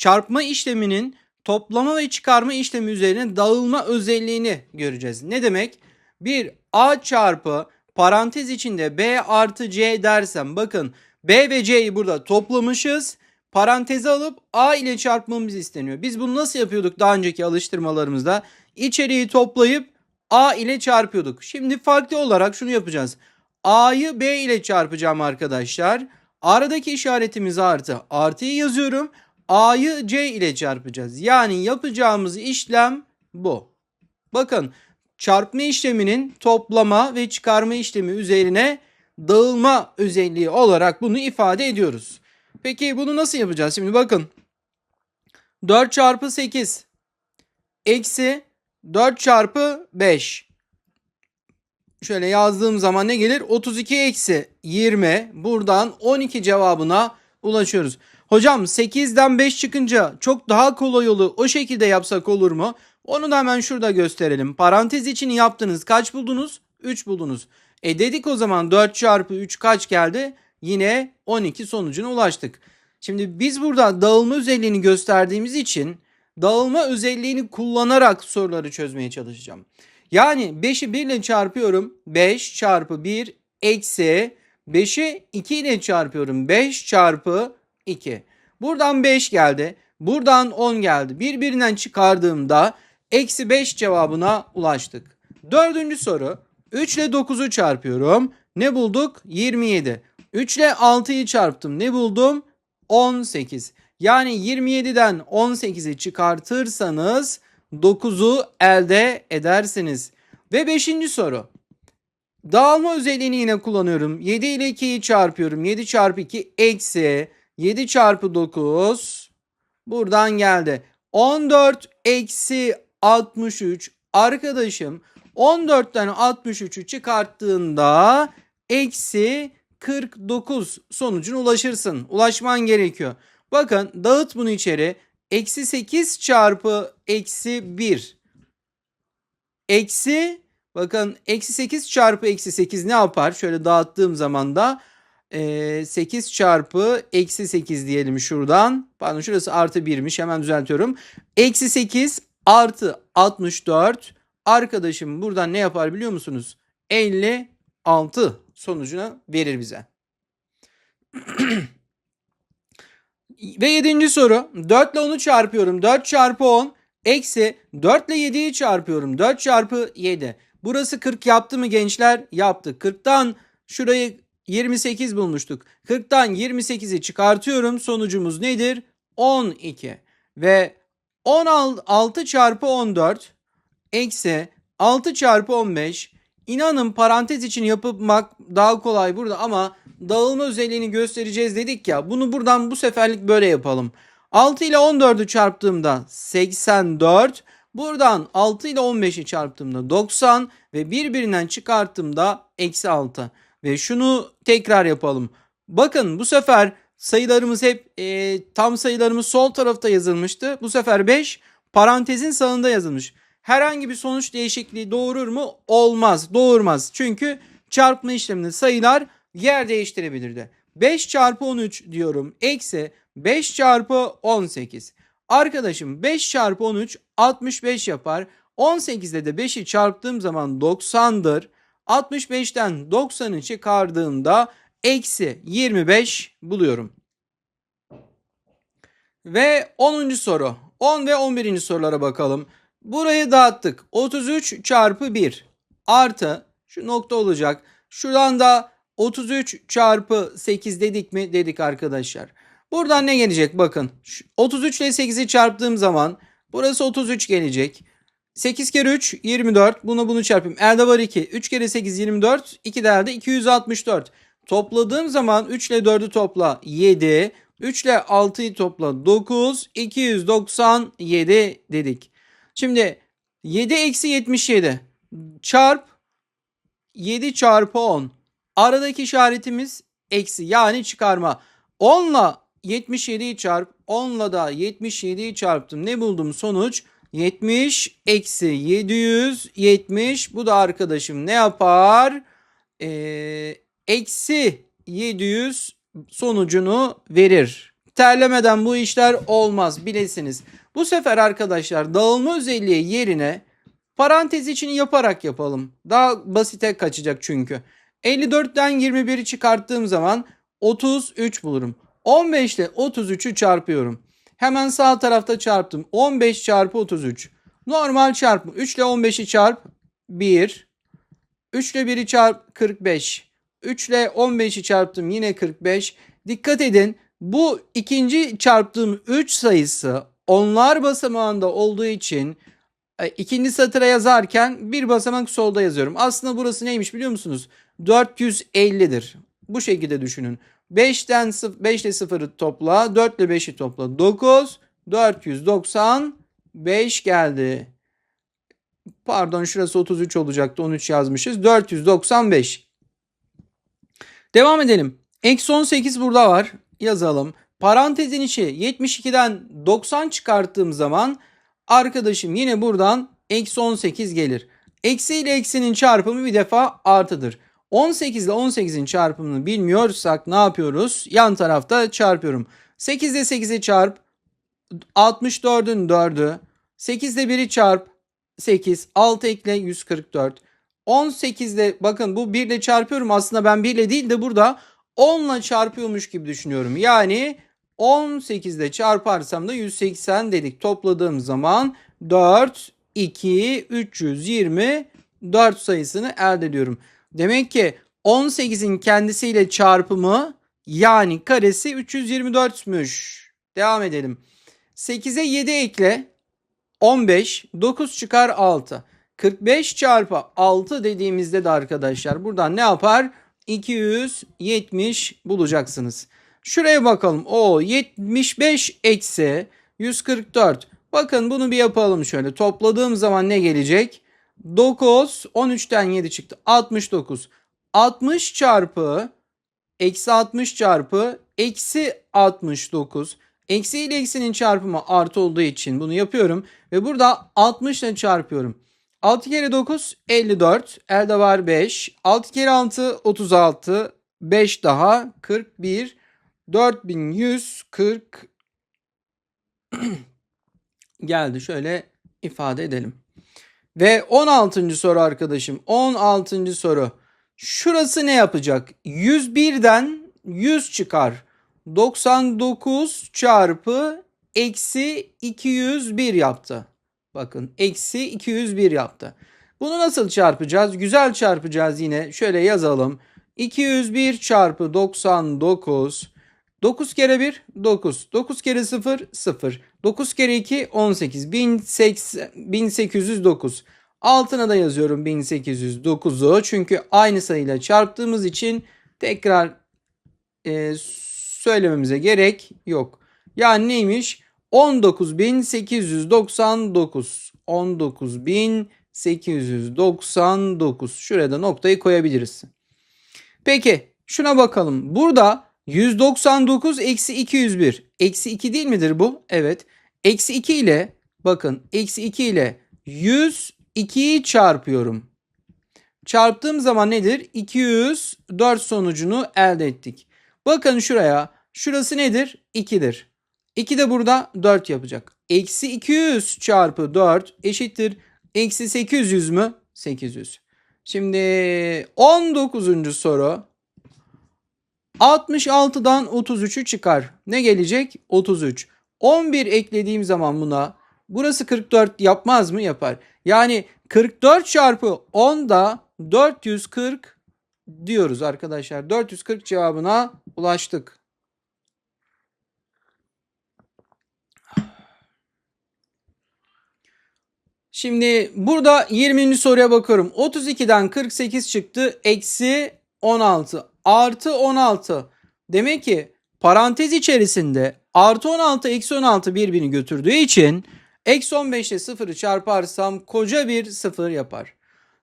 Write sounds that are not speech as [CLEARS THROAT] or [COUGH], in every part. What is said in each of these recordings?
çarpma işleminin toplama ve çıkarma işlemi üzerine dağılma özelliğini göreceğiz. Ne demek? Bir A çarpı parantez içinde B artı C dersem bakın B ve C'yi burada toplamışız. Paranteze alıp A ile çarpmamız isteniyor. Biz bunu nasıl yapıyorduk daha önceki alıştırmalarımızda? İçeriği toplayıp A ile çarpıyorduk. Şimdi farklı olarak şunu yapacağız. A'yı B ile çarpacağım arkadaşlar. Aradaki işaretimiz artı. Artıyı yazıyorum. A'yı C ile çarpacağız. Yani yapacağımız işlem bu. Bakın çarpma işleminin toplama ve çıkarma işlemi üzerine dağılma özelliği olarak bunu ifade ediyoruz. Peki bunu nasıl yapacağız? Şimdi bakın 4 çarpı 8 eksi 4 çarpı 5. Şöyle yazdığım zaman ne gelir? 32 eksi 20. Buradan 12 cevabına ulaşıyoruz. Hocam 8'den 5 çıkınca çok daha kolay yolu o şekilde yapsak olur mu? Onu da hemen şurada gösterelim. Parantez için yaptınız. Kaç buldunuz? 3 buldunuz. E dedik o zaman 4 çarpı 3 kaç geldi? Yine 12 sonucuna ulaştık. Şimdi biz burada dağılma özelliğini gösterdiğimiz için dağılma özelliğini kullanarak soruları çözmeye çalışacağım. Yani 5'i 1 ile çarpıyorum. 5 çarpı 1 eksi 5'i 2 ile çarpıyorum. 5 çarpı 2. Buradan 5 geldi. Buradan 10 geldi. Birbirinden çıkardığımda eksi 5 cevabına ulaştık. Dördüncü soru. 3 ile 9'u çarpıyorum. Ne bulduk? 27. 3 ile 6'yı çarptım. Ne buldum? 18. Yani 27'den 18'i çıkartırsanız 9'u elde edersiniz. Ve 5. soru. Dağılma özelliğini yine kullanıyorum. 7 ile 2'yi çarpıyorum. 7 çarpı 2 eksi 7 çarpı 9 buradan geldi. 14 eksi 63 arkadaşım 14'ten 63'ü çıkarttığında eksi 49 sonucuna ulaşırsın. Ulaşman gerekiyor. Bakın dağıt bunu içeri. Eksi 8 çarpı eksi 1. Eksi bakın eksi 8 çarpı eksi 8 ne yapar? Şöyle dağıttığım zaman da e, 8 çarpı eksi 8 diyelim şuradan. Pardon şurası artı 1'miş hemen düzeltiyorum. Eksi 8 artı 64 arkadaşım buradan ne yapar biliyor musunuz? 56 sonucuna verir bize. [CLEARS THROAT] Ve yedinci soru. 4 ile 10'u çarpıyorum. 4 çarpı 10 eksi 4 ile 7'yi çarpıyorum. 4 çarpı 7. Burası 40 yaptı mı gençler? Yaptı. 40'tan şurayı 28 bulmuştuk. 40'tan 28'i çıkartıyorum. Sonucumuz nedir? 12. Ve 16 çarpı 14 eksi 6 çarpı 15 İnanın parantez için yapmak daha kolay burada ama dağılma özelliğini göstereceğiz dedik ya. Bunu buradan bu seferlik böyle yapalım. 6 ile 14'ü çarptığımda 84. Buradan 6 ile 15'i çarptığımda 90 ve birbirinden çıkarttığımda eksi 6. Ve şunu tekrar yapalım. Bakın bu sefer sayılarımız hep e, tam sayılarımız sol tarafta yazılmıştı. Bu sefer 5 parantezin sağında yazılmış herhangi bir sonuç değişikliği doğurur mu? Olmaz, doğurmaz. Çünkü çarpma işleminde sayılar yer değiştirebilirdi. 5 çarpı 13 diyorum. Eksi 5 çarpı 18. Arkadaşım 5 çarpı 13 65 yapar. 18'de de 5'i çarptığım zaman 90'dır. 65'ten 90'ı çıkardığımda eksi 25 buluyorum. Ve 10. soru. 10 ve 11. sorulara bakalım. Burayı dağıttık. 33 çarpı 1 artı şu nokta olacak. Şuradan da 33 çarpı 8 dedik mi? Dedik arkadaşlar. Buradan ne gelecek? Bakın 33 ile 8'i çarptığım zaman burası 33 gelecek. 8 kere 3 24. Bunu bunu çarpayım. Elde var 2. 3 kere 8 24. 2 de elde 264. Topladığım zaman 3 ile 4'ü topla 7. 3 ile 6'yı topla 9. 297 dedik. Şimdi 7 eksi 77 çarp 7 çarpı 10. Aradaki işaretimiz eksi yani çıkarma. 10 ile 77'yi çarp 10 ile da 77'yi çarptım. Ne buldum sonuç? 70 eksi 770 bu da arkadaşım ne yapar? Ee, eksi 700 sonucunu verir. terlemeden bu işler olmaz bilesiniz. Bu sefer arkadaşlar dağılma özelliği yerine parantez içini yaparak yapalım. Daha basite kaçacak çünkü. 54'ten 21'i çıkarttığım zaman 33 bulurum. 15 ile 33'ü çarpıyorum. Hemen sağ tarafta çarptım. 15 çarpı 33. Normal çarpım. 3 ile 15'i çarp 1. 3 ile 1'i çarp 45. 3 ile 15'i çarptım yine 45. Dikkat edin bu ikinci çarptığım 3 sayısı onlar basamağında olduğu için e, ikinci satıra yazarken bir basamak solda yazıyorum. Aslında burası neymiş biliyor musunuz? 450'dir. Bu şekilde düşünün. 5'ten 5 ile 0'ı topla. 4 ile 5'i topla. 9 495 geldi. Pardon şurası 33 olacaktı. 13 yazmışız. 495. Devam edelim. Eksi 18 burada var. Yazalım. Parantezin içi 72'den 90 çıkarttığım zaman arkadaşım yine buradan eksi 18 gelir. Eksi ile eksinin çarpımı bir defa artıdır. 18 ile 18'in çarpımını bilmiyorsak ne yapıyoruz? Yan tarafta çarpıyorum. 8 ile 8'i çarp. 64'ün 4'ü. 8 ile 1'i çarp. 8. 6 ekle 144. 18 ile bakın bu 1 ile çarpıyorum. Aslında ben 1 ile değil de burada 10 ile çarpıyormuş gibi düşünüyorum. Yani 18 ile çarparsam da 180 dedik. Topladığım zaman 4, 2, 324 sayısını elde ediyorum. Demek ki 18'in kendisiyle çarpımı yani karesi 324'müş. Devam edelim. 8'e 7 ekle 15 9 çıkar 6. 45 çarpı 6 dediğimizde de arkadaşlar buradan ne yapar? 270 bulacaksınız. Şuraya bakalım. O 75 eksi 144. Bakın bunu bir yapalım şöyle. Topladığım zaman ne gelecek? 9 13'ten 7 çıktı. 69. 60 çarpı eksi 60 çarpı eksi 69. Eksi ile eksinin çarpımı artı olduğu için bunu yapıyorum. Ve burada 60 ile çarpıyorum. 6 kere 9 54. Elde var 5. 6 kere 6 36. 5 daha 41. 4140 [CLEARS THROAT] geldi. Şöyle ifade edelim. Ve 16. soru arkadaşım. 16. soru. Şurası ne yapacak? 101'den 100 çıkar. 99 çarpı eksi 201 yaptı. Bakın eksi 201 yaptı. Bunu nasıl çarpacağız? Güzel çarpacağız yine. Şöyle yazalım. 201 çarpı 99. 9 kere 1 9. 9 kere 0 0. 9 kere 2 18. 1809. Altına da yazıyorum 1809'u. Çünkü aynı sayıyla çarptığımız için tekrar e, söylememize gerek yok. Yani neymiş? 19899. 19899. Şurada noktayı koyabiliriz. Peki şuna bakalım. Burada 199 eksi 201. Eksi 2 değil midir bu? Evet. Eksi 2 ile bakın eksi 2 ile 102'yi çarpıyorum. Çarptığım zaman nedir? 204 sonucunu elde ettik. Bakın şuraya. Şurası nedir? 2'dir. 2 de burada 4 yapacak. Eksi 200 çarpı 4 eşittir. Eksi 800 mü? 800. Şimdi 19. soru. 66'dan 33'ü çıkar. Ne gelecek? 33. 11 eklediğim zaman buna burası 44 yapmaz mı? Yapar. Yani 44 çarpı 10 da 440 diyoruz arkadaşlar. 440 cevabına ulaştık. Şimdi burada 20. soruya bakıyorum. 32'den 48 çıktı. Eksi 16 artı 16. Demek ki parantez içerisinde artı 16 eksi 16 birbirini götürdüğü için eksi 15 ile 0'ı çarparsam koca bir 0 yapar.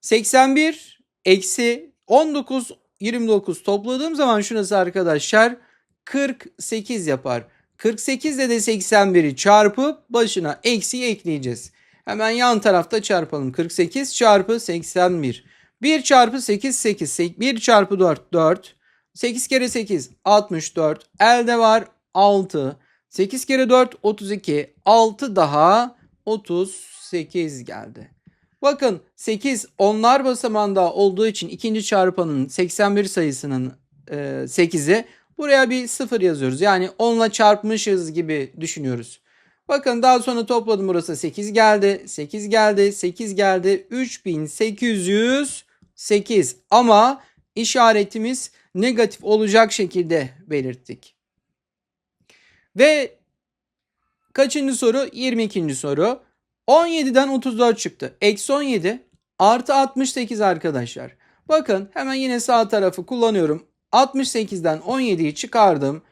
81 eksi 19 29 topladığım zaman şurası arkadaşlar 48 yapar. 48 ile de 81'i çarpıp başına eksi ekleyeceğiz. Hemen yan tarafta çarpalım. 48 çarpı 81. 1 çarpı 8 8. 1 çarpı 4 4. 8 kere 8 64. Elde var 6. 8 kere 4 32. 6 daha 38 geldi. Bakın 8 onlar basamağında olduğu için ikinci çarpanın 81 sayısının e, 8'i buraya bir 0 yazıyoruz. Yani 10 ile çarpmışız gibi düşünüyoruz. Bakın daha sonra topladım burası 8 geldi, 8 geldi, 8 geldi, 3808 ama işaretimiz negatif olacak şekilde belirttik. Ve kaçıncı soru? 22. soru. 17'den 34 çıktı. Eksi 17 artı 68 arkadaşlar. Bakın hemen yine sağ tarafı kullanıyorum. 68'den 17'yi çıkardım.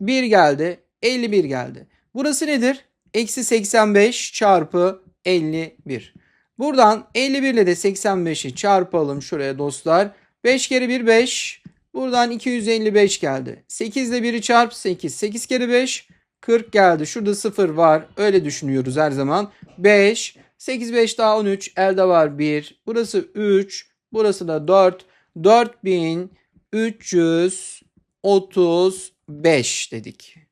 1 geldi. 51 geldi. Burası nedir? Eksi 85 çarpı 51. Buradan 51 ile de 85'i çarpalım şuraya dostlar. 5 kere 1 5. Buradan 255 geldi. 8 ile 1'i çarp 8. 8 kere 5 40 geldi. Şurada 0 var. Öyle düşünüyoruz her zaman. 5. 8 5 daha 13. Elde var 1. Burası 3. Burası da 4. 4335 dedik.